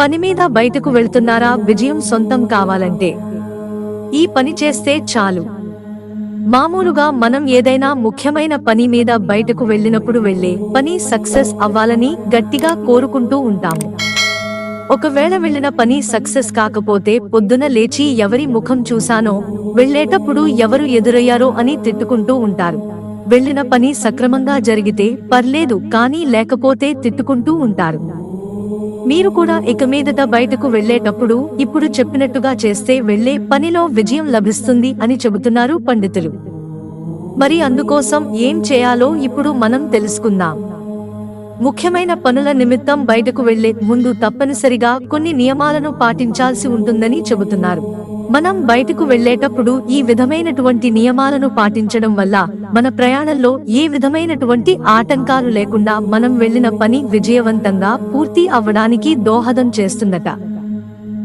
పని మీద బయటకు వెళ్తున్నారా? విజయం సొంతం కావాలంటే. ఈ పని చేస్తే చాలు. మామూలుగా మనం ఏదైనా ముఖ్యమైన పని మీద బయటకు వెళ్ళినప్పుడు వెళ్ళే పని సక్సెస్ అవ్వాలని గట్టిగా కోరుకుంటూ ఉంటాము ఒకవేళ వెళ్ళిన పని సక్సెస్ కాకపోతే పొద్దున లేచి ఎవరి ముఖం చూశానో వెళ్ళేటప్పుడు ఎవరు ఎదురయ్యారో అని తిట్టుకుంటూ ఉంటారు. వెళ్ళిన పని సక్రమంగా జరిగితే పర్లేదు కానీ లేకపోతే తిట్టుకుంటూ ఉంటారు. మీరు కూడా ఇక మీదట బయటకు వెళ్ళేటప్పుడు ఇప్పుడు చెప్పినట్టుగా చేస్తే వెళ్ళే పనిలో విజయం లభిస్తుంది అని చెబుతున్నారు పండితులు. మరి అందుకోసం ఏం చేయాలో ఇప్పుడు మనం తెలుసుకుందాం. ముఖ్యమైన పనుల నిమిత్తం బయటకు వెళ్ళే ముందు తప్పనిసరిగా కొన్ని నియమాలను పాటించాల్సి ఉంటుందని చెబుతున్నారు. మనం బయటకు వెళ్ళేటప్పుడు ఈ విధమైనటువంటి నియమాలను పాటించడం వల్ల మన ప్రయాణంలో ఏ విధమైనటువంటి ఆటంకాలు లేకుండా మనం వెళ్ళిన పని విజయవంతంగా పూర్తి అవ్వడానికి దోహదం చేస్తుందట.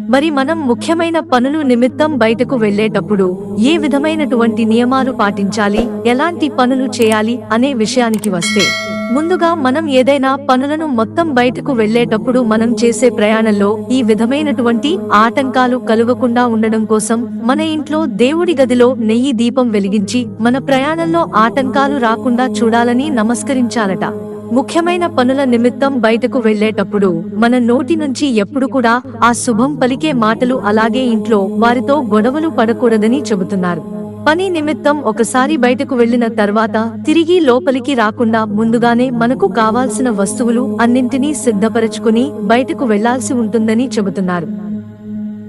మరి మనం ముఖ్యమైన పనులు నిమిత్తం బయటకు వెళ్ళేటప్పుడు ఏ విధమైనటువంటి నియమాలు పాటించాలి ఎలాంటి పనులు చేయాలి అనే విషయానికి వస్తే ముందుగా మనం ఏదైనా పనులను మొత్తం బయటకు వెళ్ళేటప్పుడు మనం చేసే ప్రయాణంలో ఈ విధమైనటువంటి ఆటంకాలు కలుగకుండా ఉండడం కోసం మన ఇంట్లో దేవుడి గదిలో నెయ్యి దీపం వెలిగించి మన ప్రయాణంలో ఆటంకాలు రాకుండా చూడాలని నమస్కరించాలట. ముఖ్యమైన పనుల నిమిత్తం బయటకు వెళ్ళేటప్పుడు మన నోటి నుంచి ఎప్పుడు కూడా ఆ శుభం పలికే మాటలు అలాగే ఇంట్లో వారితో గొడవలు పడకూడదని చెబుతున్నారు. పని నిమిత్తం ఒకసారి బయటకు వెళ్ళిన తర్వాత తిరిగి లోపలికి రాకుండా ముందుగానే మనకు కావాల్సిన వస్తువులు అన్నింటినీ సిద్ధపరచుకుని బయటకు వెళ్ళాల్సి ఉంటుందని చెబుతున్నారు.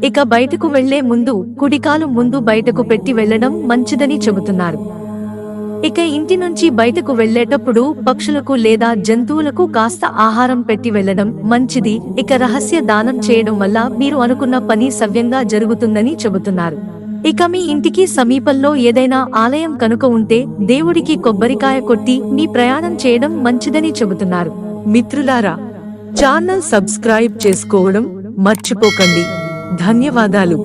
ఇక బయటకు వెళ్ళే ముందు కుడికాలు ముందు బయటకు పెట్టి వెళ్ళడం మంచిదని చెబుతున్నారు. ఇక ఇంటి నుంచి బయటకు వెళ్ళేటప్పుడు పక్షులకు లేదా జంతువులకు కాస్త ఆహారం పెట్టి వెళ్ళడం మంచిది. ఇక రహస్య దానం చేయడం వల్ల మీరు అనుకున్న పని సవ్యంగా జరుగుతుందని చెబుతున్నారు. ఇక మీ ఇంటికి సమీపంలో ఏదైనా ఆలయం కనుక ఉంటే దేవుడికి కొబ్బరికాయ కొట్టి మీ ప్రయాణం చేయడం మంచిదని చెబుతున్నారు. మిత్రులారా ఛానల్ సబ్స్క్రైబ్ చేసుకోవడం మర్చిపోకండి. ధన్యవాదాలు.